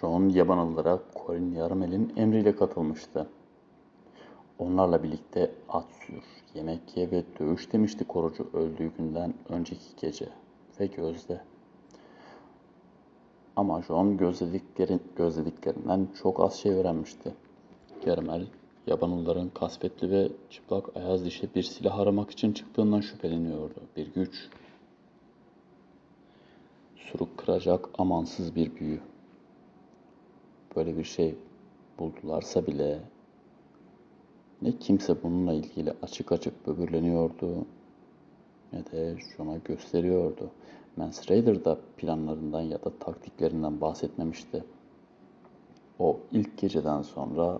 John Yabanalılara Colin Yarmel'in emriyle katılmıştı. Onlarla birlikte at sür, yemek ye ve dövüş demişti korucu öldüğü günden önceki gece ve gözde. Ama John gözlediklerin, gözlediklerinden çok az şey öğrenmişti. Yarmel, Yabanalıların kasvetli ve çıplak ayaz dişe bir silah aramak için çıktığından şüpheleniyordu. Bir güç, suruk kıracak amansız bir büyü. Böyle bir şey buldularsa bile ne kimse bununla ilgili açık açık böbürleniyordu ne de John'a gösteriyordu. Mance Raider da planlarından ya da taktiklerinden bahsetmemişti. O ilk geceden sonra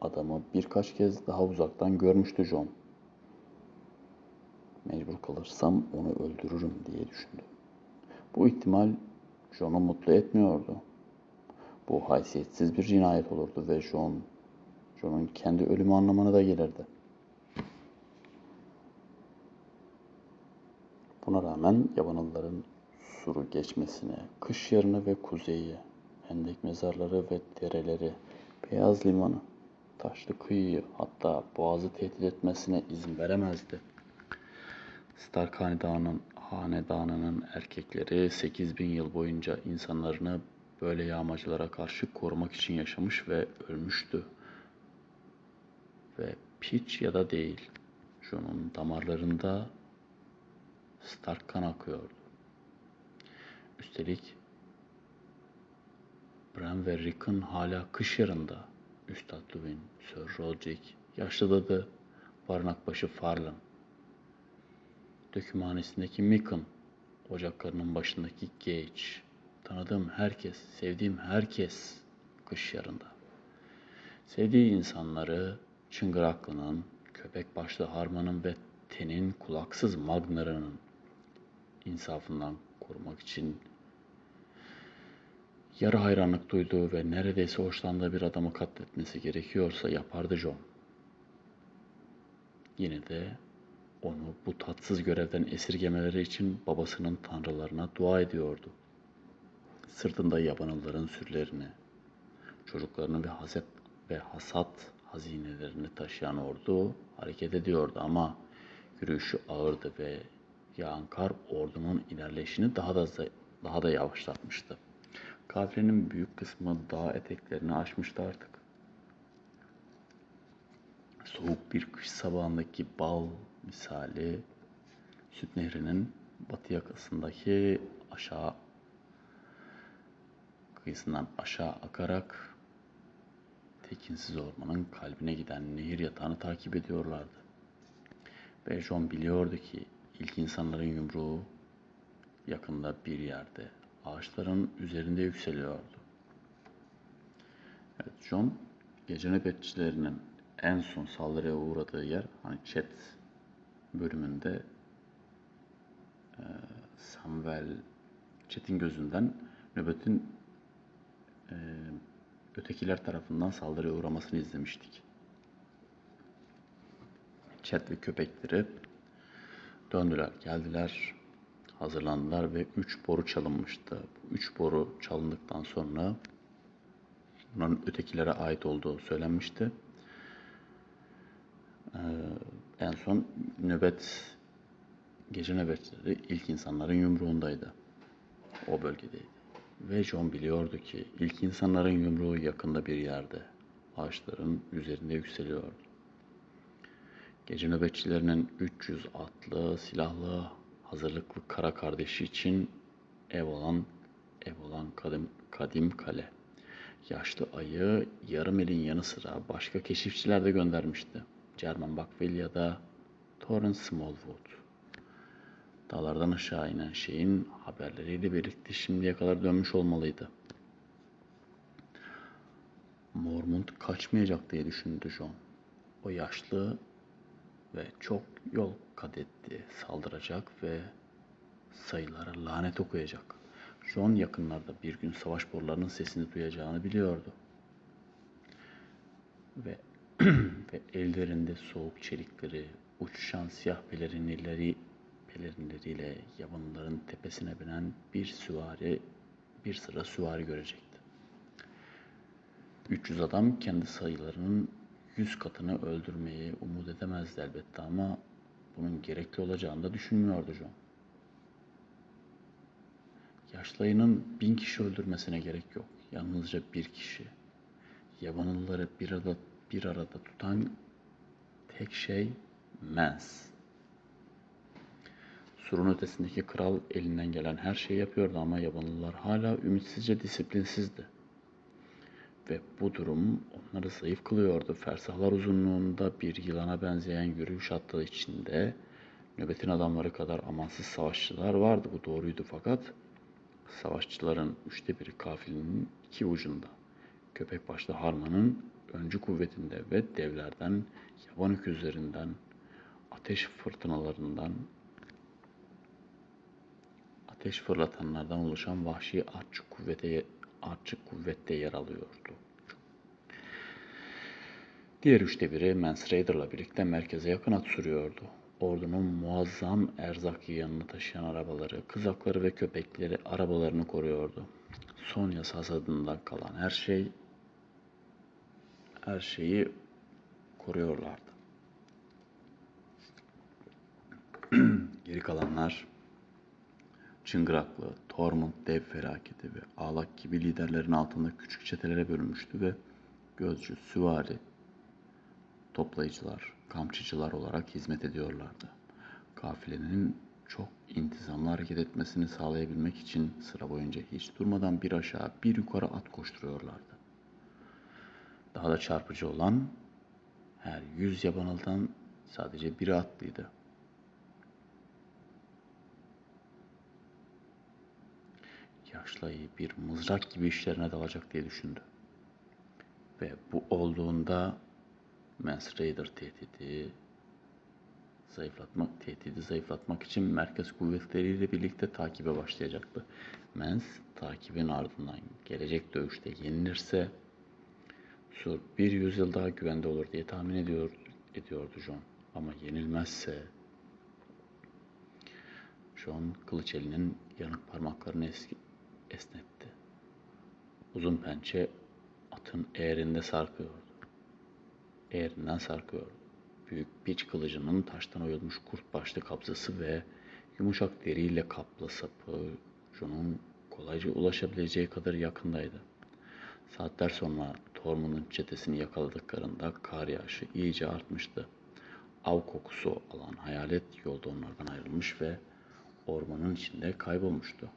adamı birkaç kez daha uzaktan görmüştü John. Mecbur kalırsam onu öldürürüm diye düşündü. Bu ihtimal John'u mutlu etmiyordu. Bu haysiyetsiz bir cinayet olurdu ve John, John'un kendi ölümü anlamına da gelirdi. Buna rağmen Yabanalıların suru geçmesine, kış yarını ve kuzeyi, hendek mezarları ve dereleri, beyaz limanı, taşlı kıyıyı hatta boğazı tehdit etmesine izin veremezdi. Stark hanedanının, hanedanının erkekleri 8000 yıl boyunca insanlarını böyle yağmacılara karşı korumak için yaşamış ve ölmüştü. Ve piç ya da değil, John'un damarlarında Stark kan akıyordu. Üstelik Bran ve Rickon hala kış yarında. Üstad Luwin, Sir Roderick, yaşlı dadı, barınakbaşı Farlan, dökümhanesindeki Mickon, ocaklarının başındaki Gage, tanıdığım herkes, sevdiğim herkes kış yarında. Sevdiği insanları Çıngıraklı'nın, köpek başlı Harman'ın ve Ten'in kulaksız Magnar'ının insafından korumak için yarı hayranlık duyduğu ve neredeyse hoşlandığı bir adamı katletmesi gerekiyorsa yapardı John. Yine de onu bu tatsız görevden esirgemeleri için babasının tanrılarına dua ediyordu. Sırtında yabanılların sürülerini, çocuklarını ve haset ve hasat hazinelerini taşıyan ordu hareket ediyordu ama yürüyüşü ağırdı ve yağan kar ordunun ilerleyişini daha da daha da yavaşlatmıştı. Kafilenin büyük kısmı dağ eteklerini aşmıştı artık. Soğuk bir kış sabahındaki bal misali Süt Nehri'nin batı yakasındaki aşağı kıyısından aşağı akarak tekinsiz ormanın kalbine giden nehir yatağını takip ediyorlardı. Ve John biliyordu ki ilk insanların yumruğu yakında bir yerde ağaçların üzerinde yükseliyordu. Evet, John gece nöbetçilerinin en son saldırıya uğradığı yer hani chat bölümünde e, Samuel Chat'in gözünden nöbetin e, ötekiler tarafından saldırıya uğramasını izlemiştik. Chat ve köpekleri döndüler, geldiler, hazırlandılar ve üç boru çalınmıştı. Bu üç boru çalındıktan sonra bunların ötekilere ait olduğu söylenmişti. Ee, en son nöbet, gece nöbetleri ilk insanların yumruğundaydı. O bölgedeydi. Ve John biliyordu ki ilk insanların yumruğu yakında bir yerde. Ağaçların üzerinde yükseliyordu. Gece nöbetçilerinin 300 atlı, silahlı, hazırlıklı kara kardeşi için ev olan, ev olan kadim, kadim kale. Yaşlı ayı yarım elin yanı sıra başka keşifçiler de göndermişti. German Buckville ya da Torrance Smallwood. Dağlardan aşağı inen şeyin haberleriyle birlikte şimdiye kadar dönmüş olmalıydı. Mormont kaçmayacak diye düşündü John. O yaşlı ve çok yol kat etti. Saldıracak ve sayılara lanet okuyacak. John yakınlarda bir gün savaş borularının sesini duyacağını biliyordu. Ve ve ellerinde soğuk çelikleri, uçuşan siyah pelerinleri, pelerinleriyle yabanların tepesine binen bir süvari, bir sıra süvari görecekti. 300 adam kendi sayılarının 100 katını öldürmeyi umut edemezdi elbette ama bunun gerekli olacağını da düşünmüyordu John. Yaşlayının bin kişi öldürmesine gerek yok. Yalnızca bir kişi. Yabanılları bir arada, bir arada tutan tek şey Mens. Surun ötesindeki kral elinden gelen her şeyi yapıyordu ama yabanlılar hala ümitsizce disiplinsizdi. Ve bu durum onları zayıf kılıyordu. Fersahlar uzunluğunda bir yılana benzeyen yürüyüş attığı içinde nöbetin adamları kadar amansız savaşçılar vardı. Bu doğruydu fakat savaşçıların üçte biri kafilenin iki ucunda. Köpek başlı Harman'ın öncü kuvvetinde ve devlerden, yaban öküzlerinden, ateş fırtınalarından, ateş fırlatanlardan oluşan vahşi artçı kuvvete, artçı kuvvette yer alıyordu. Diğer üçte biri Mans Raider'la birlikte merkeze yakın at sürüyordu. Ordunun muazzam erzak yanını taşıyan arabaları, kızakları ve köpekleri arabalarını koruyordu. Son yasa hasadından kalan her şey her şeyi koruyorlardı. Geri kalanlar Çıngıraklı, Tormund dev felaketi ve Ağlak gibi liderlerin altında küçük çetelere bölünmüştü ve gözcü, süvari, toplayıcılar, kamçıcılar olarak hizmet ediyorlardı. Kafilenin çok intizamlı hareket etmesini sağlayabilmek için sıra boyunca hiç durmadan bir aşağı bir yukarı at koşturuyorlardı. Daha da çarpıcı olan her yüz yabanıldan sadece biri atlıydı. Yaşlı ayı bir mızrak gibi işlerine dalacak diye düşündü. Ve bu olduğunda Mans Raider tehdidi zayıflatmak, tehdidi zayıflatmak için merkez kuvvetleriyle birlikte takibe başlayacaktı. Mans takibin ardından gelecek dövüşte yenilirse Sur bir yüzyıl daha güvende olur diye tahmin ediyor, ediyordu John. Ama yenilmezse John kılıç elinin yanık parmaklarını eski, esnetti. Uzun pençe atın eğerinde sarkıyordu. Eğerinden sarkıyordu. Büyük biç kılıcının taştan oyulmuş kurt başlı kabzası ve yumuşak deriyle kaplı sapı John'un kolayca ulaşabileceği kadar yakındaydı. Saatler sonra Tormund'un çetesini yakaladıklarında kar yağışı iyice artmıştı. Av kokusu alan hayalet yolda onlardan ayrılmış ve ormanın içinde kaybolmuştu.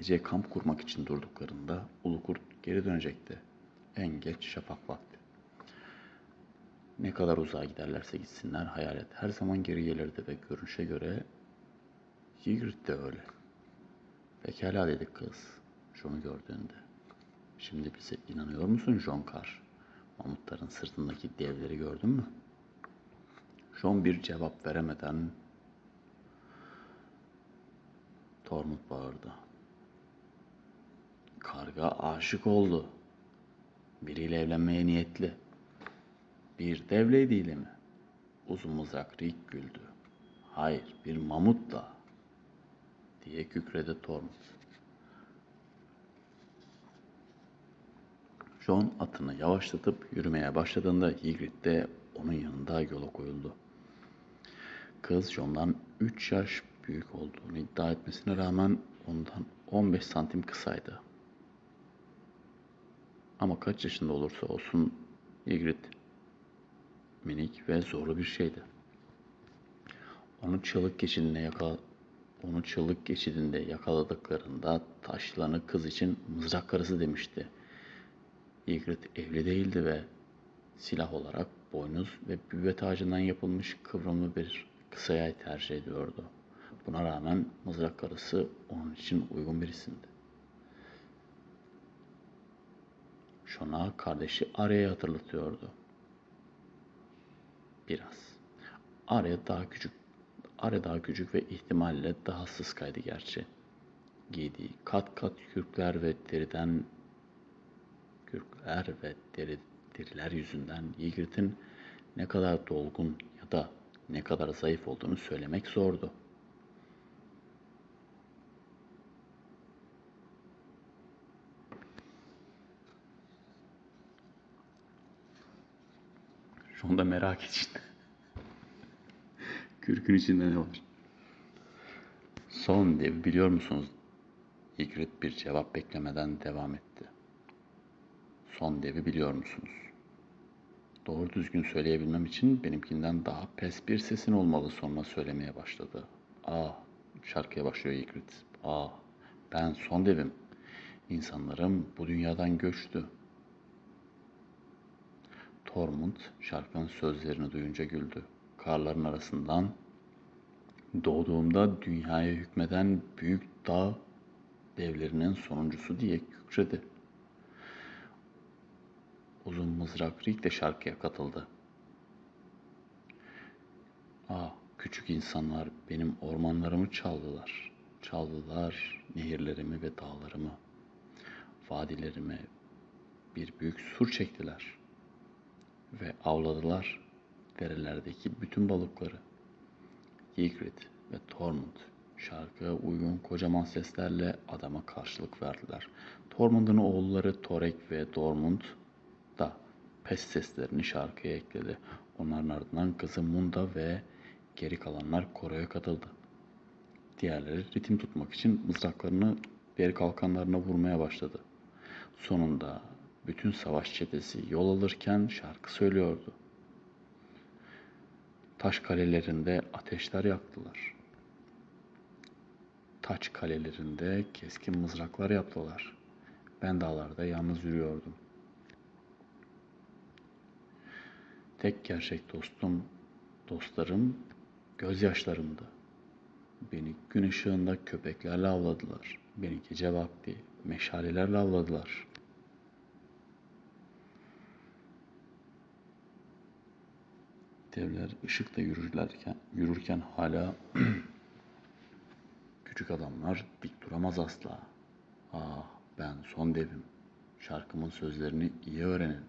Gece kamp kurmak için durduklarında Ulu Kurt geri dönecekti. En geç şafak vakti. Ne kadar uzağa giderlerse gitsinler hayalet her zaman geri gelirdi ve görünüşe göre Ygritte de öyle. Pekala dedi kız John'u gördüğünde. Şimdi bize inanıyor musun John Carr? Mamutların sırtındaki devleri gördün mü? John bir cevap veremeden Tormund bağırdı. Karga aşık oldu. Biriyle evlenmeye niyetli. Bir dev lady mi? Uzun mızrak Rick güldü. Hayır, bir mamutla diye kükredi Tormund. John atını yavaşlatıp yürümeye başladığında Ygritte de onun yanında yola koyuldu. Kız John'dan 3 yaş büyük olduğunu iddia etmesine rağmen ondan 15 santim kısaydı. Ama kaç yaşında olursa olsun Ygritte minik ve zorlu bir şeydi. Onu çığlık geçidinde yakala onu çığlık geçidinde yakaladıklarında taşlanı kız için mızrak karısı demişti. Ygritte evli değildi ve silah olarak boynuz ve büvet ağacından yapılmış kıvrımlı bir kısa yay tercih ediyordu. Buna rağmen mızrak karısı onun için uygun bir isimdi. Şona kardeşi Arya'yı hatırlatıyordu. Biraz. Arya daha küçük Arya daha küçük ve ihtimalle daha sıskaydı gerçi. Giydiği kat kat kürkler ve deriden kürkler ve deri, deriler yüzünden Ygritte'in ne kadar dolgun ya da ne kadar zayıf olduğunu söylemek zordu. John da merak içinde. Kürkün içinde ne var? Son dev biliyor musunuz? Ygritte bir cevap beklemeden devam etti. Son devi biliyor musunuz? Doğru düzgün söyleyebilmem için benimkinden daha pes bir sesin olmalı sonra söylemeye başladı. Ah, şarkıya başlıyor Ygritte. Ah, ben son devim. İnsanlarım bu dünyadan göçtü. Tormund şarkının sözlerini duyunca güldü. Karların arasından doğduğumda dünyaya hükmeden büyük dağ devlerinin sonuncusu diye kükredi. Uzun mızrak Rick de şarkıya katıldı. Ah, küçük insanlar benim ormanlarımı çaldılar. Çaldılar nehirlerimi ve dağlarımı. Vadilerime bir büyük sur çektiler. Avladılar derelerdeki bütün balıkları. Ygritte ve Tormund şarkıya uygun kocaman seslerle adama karşılık verdiler. Tormund'un oğulları Torek ve Dormund da pes seslerini şarkıya ekledi. Onların ardından kızı Munda ve geri kalanlar koroya katıldı. Diğerleri ritim tutmak için mızraklarını deri kalkanlarına vurmaya başladı. Sonunda bütün savaş çetesi yol alırken şarkı söylüyordu. Taş kalelerinde ateşler yaktılar. Taç kalelerinde keskin mızraklar yaptılar. Ben dağlarda yalnız yürüyordum. Tek gerçek dostum, dostlarım gözyaşlarımdı. Beni gün ışığında köpeklerle avladılar. Beni gece vakti meşalelerle avladılar. Devler ışıkta yürürlerken, yürürken hala küçük adamlar dik duramaz asla. Ah ben son devim. Şarkımın sözlerini iyi öğrenin.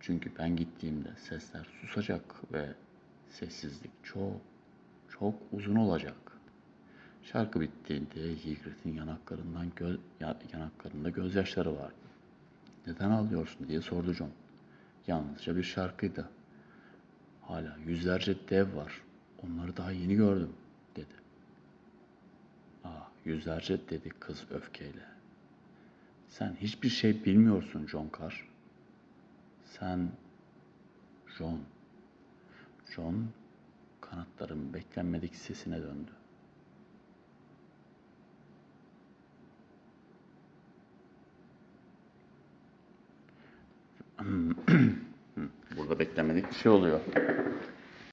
Çünkü ben gittiğimde sesler susacak ve sessizlik çok, çok uzun olacak. Şarkı bittiğinde Ygritte'in yanaklarından göz, ya- yanaklarında gözyaşları vardı. Neden ağlıyorsun diye sordu John. Yalnızca bir şarkıydı. Hala yüzlerce dev var. Onları daha yeni gördüm, dedi. Ah, yüzlerce dedi kız öfkeyle. Sen hiçbir şey bilmiyorsun John Carr. Sen John. John kanatların beklenmedik sesine döndü. Burada beklenmedik bir şey oluyor.